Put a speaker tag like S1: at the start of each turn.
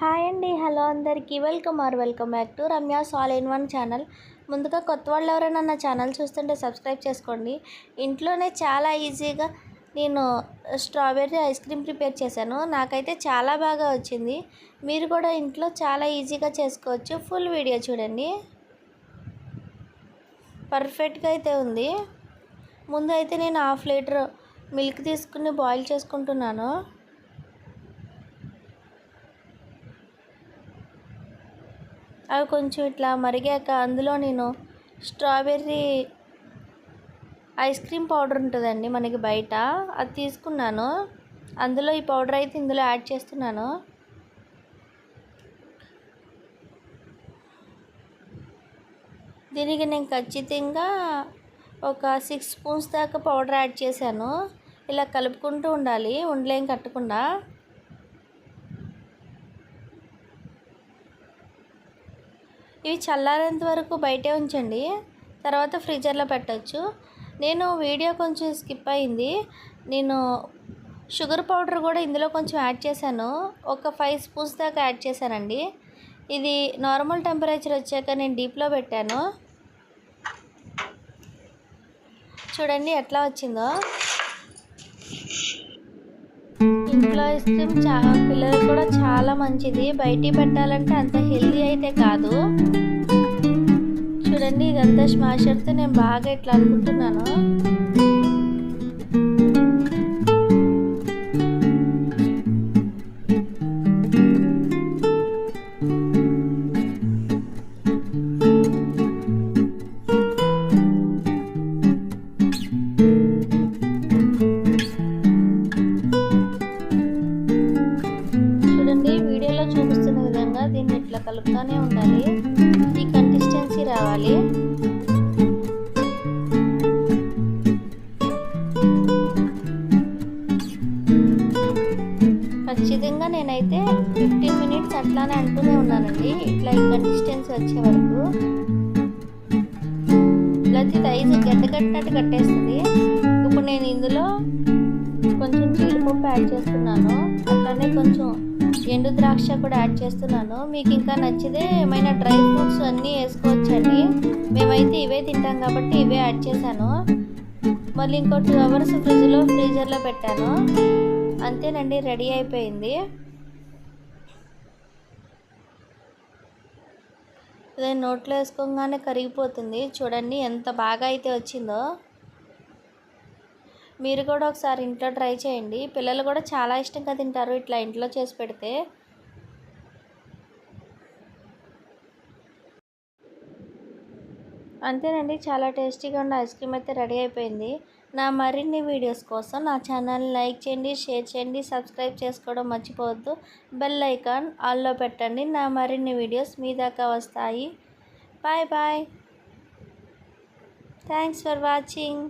S1: Hi అండి hello అందరికీ. Welcome or welcome back to Ramya సాల్ ఇన్ వన్ ఛానల్. ముందుగా కొత్త వాళ్ళు ఎవరైనా నా ఛానల్ చూస్తుంటే సబ్స్క్రైబ్ చేసుకోండి. ఇంట్లోనే చాలా ఈజీగా నేను స్ట్రాబెర్రీ ఐస్ క్రీమ్ ప్రిపేర్ చేశాను. నాకైతే చాలా బాగా వచ్చింది. మీరు కూడా ఇంట్లో చాలా ఈజీగా చేసుకోవచ్చు. ఫుల్ వీడియో చూడండి. పర్ఫెక్ట్గా అయితే ఉంది. ముందు అయితే నేను హాఫ్ లీటర్ మిల్క్ తీసుకుని బాయిల్ చేసుకుంటున్నాను. అవి కొంచెం ఇట్లా మరిగాక అందులో నేను స్ట్రాబెర్రీ ఐస్ క్రీమ్ పౌడర్ ఉంటుందండి మనకి బయట. అది తీసుకున్నాను. అందులో ఈ పౌడర్ అయితే ఇందులో యాడ్ చేస్తున్నాను. దీనికి నేను ఖచ్చితంగా ఒక సిక్స్ స్పూన్స్ దాకా పౌడర్ యాడ్ చేశాను. ఇలా కలుపుకుంటూ ఉండాలి ఉండలేం కట్టకుండా. ఇవి చల్లారేంత వరకు బయటే ఉంచండి. తర్వాత ఫ్రీజర్లో పెట్టచ్చు. నేను వీడియో కొంచెం స్కిప్ అయింది. నేను షుగర్ పౌడర్ కూడా ఇందులో కొంచెం యాడ్ చేశాను. ఒక ఫైవ్ స్పూన్స్ దాకా యాడ్ చేశానండి. ఇది నార్మల్ టెంపరేచర్ వచ్చాక నేను డీప్లో పెట్టాను. చూడండి ఎట్లా వచ్చిందో. ఇంట్లో ఐస్ క్రీమ్ చాలా పిల్లలకు కూడా చాలా మంచిది. బయటికి పెట్టాలంటే అంత హెల్దీ అయితే కాదు. చూడండి ఇదంతా స్మాషర్తో నేను బాగా ఇట్లా అనుకుంటున్నాను. ఇట్లా కలుపుతూనే ఉండాలి. ఈ కన్సిస్టెన్సీ రావాలి. ఖచ్చితంగా నేనైతే ఫిఫ్టీన్ మినిట్స్ అట్లానే అంటూనే ఉన్నానండి. ఇట్లా ఈ కన్సిస్టెన్సీ వచ్చే వరకు. లేకపోతే ఐదు గడ్డ కట్టినట్టు కట్టేస్తుంది. ఇప్పుడు నేను ఇందులో కొంచెం జీడిపప్పు యాడ్ చేస్తున్నాను. అట్లానే కొంచెం ఎండు ద్రాక్ష కూడా యాడ్ చేస్తున్నాను. మీకు ఇంకా నచ్చితే ఏమైనా డ్రై ఫ్రూట్స్ అన్నీ వేసుకోవచ్చండి. మేమైతే ఇవే తింటాం కాబట్టి ఇవే యాడ్ చేశాను. మళ్ళీ ఇంకో టూ అవర్స్ ఫ్రిడ్జ్లో ఫ్రీజర్లో పెట్టాను. అంతేనండి రెడీ అయిపోయింది. ఇదే నోట్లో వేసుకోగానే కరిగిపోతుంది. చూడండి ఎంత బాగా అయితే వచ్చిందో. మీరు కూడా ఒకసారి ఇంట్లో ట్రై చేయండి. పిల్లలు కూడా చాలా ఇష్టంగా తింటారు ఇట్లా ఇంట్లో చేసి పెడితే. అంతేనండి చాలా టేస్టీగా ఉన్న ఐస్ క్రీమ్ అయితే రెడీ అయిపోయింది. నా మరిన్ని వీడియోస్ కోసం నా ఛానల్ని లైక్ చేయండి షేర్ చేయండి సబ్స్క్రైబ్ చేసుకోవడం మర్చిపోవద్దు. బెల్ ఐకాన్ ఆల్లో పెట్టండి నా మరిన్ని వీడియోస్ మీ దాకా వస్తాయి. Bye bye. Thanks for watching.